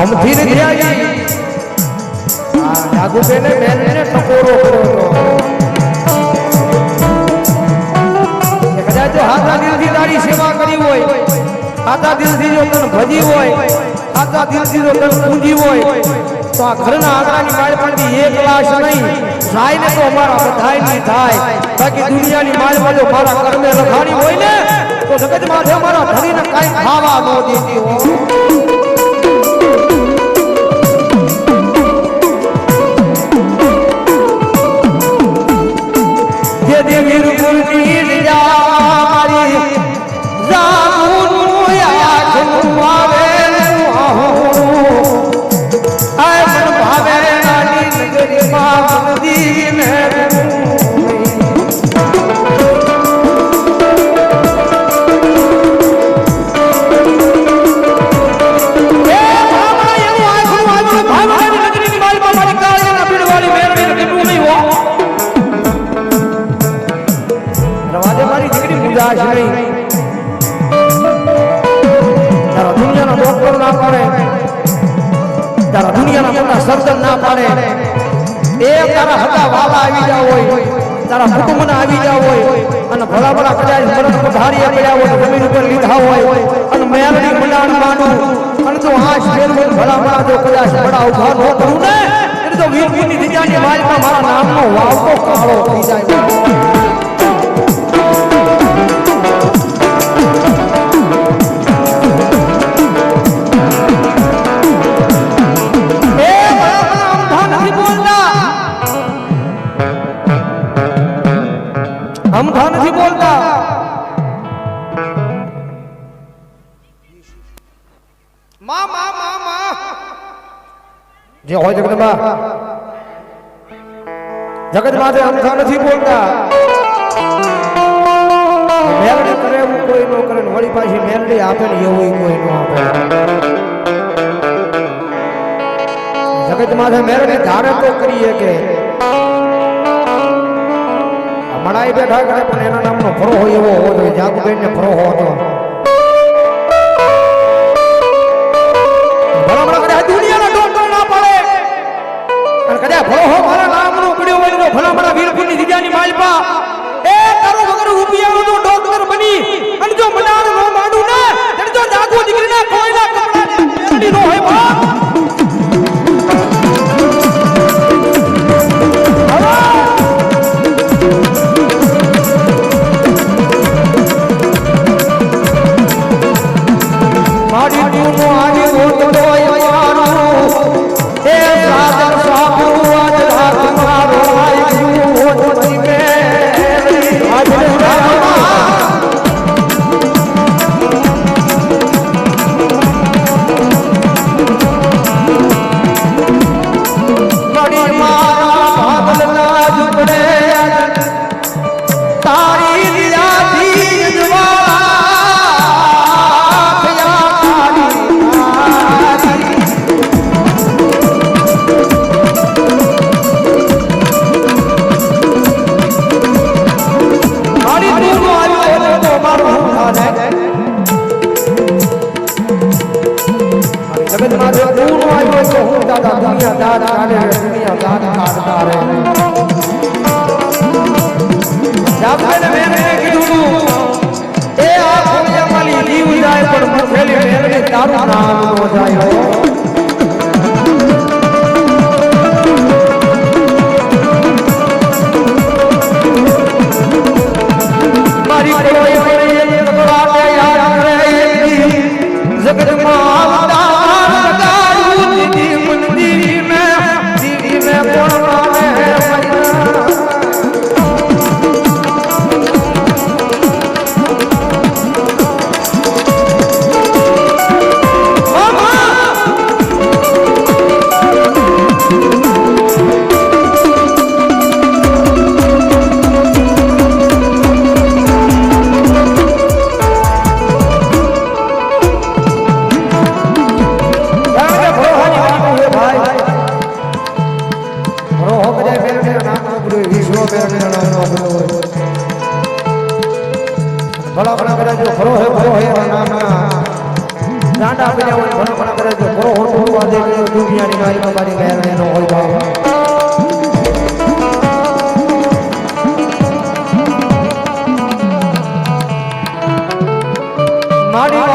હમથી ને ધ્યાજી જાગુબેને બેનને ટકોરો કર્યો હતો. કદાચ જો હાથા દિલથી તારી સેવા કરી હોય હાથા દિલથી જો તને ભજી હોય હાથા દિલથી જો તને પૂજી હોય તો આ ઘરના આંગણાની બાળપણથી એક લાશ નહીં. જાય ને તો અમારા બધાયની થાય. બાકી દુનિયાની માળમાં જો મારા કર્મે લખાણી હોય ને તો જગત માથે અમારા ધણીને કાંઈ ખાવા ન દેતી હોય. સર્જન ના પાડે. એ તારા હતા વાલા આવી જાવ હોય, તારા કુટુંબના આવી જાવ હોય, અને ભલા ભલા કદાચ મરણ પધારીએ પડ્યા હોય, જમીન ઉપર લીધા હોય, અને મેલડી મંડાણ માંડું. અને તો આશ ફેરવું ભલા ભલા જો કદાચ બડા ઊભા ન કરું ને એટલે તો વીર વીરની દીજાની વાલમાં મારા નામનો વાવતો કાળો થઈ જાય. નથી બોલતા માં માં માં માં જે હોય જગદંબા જગત માથે અમથા નથી બોલતા મેલડી કરે એવું કોઈ ન કરે ને વળી પાછી મેલડી આપે ને એવું કોઈ ન આપે જગત માથે મેલડી ધારે તો કરીએ કે મણાઈ બેઠા કરે, પણ એના નામનો ફરો હોય એવો હોવો જોઈએ. જાગુબેન ને ફરો હોવો તો કાઢે દુનિયા દાદ કાઢતા રહે જાગને મેં મેં કીધું એ આ દુનિયામાં જીવ જાય પણ મુખેલી મેળવી મેળો મેળો મેળો ભલા ભલા મારી તમારી ગયા હોય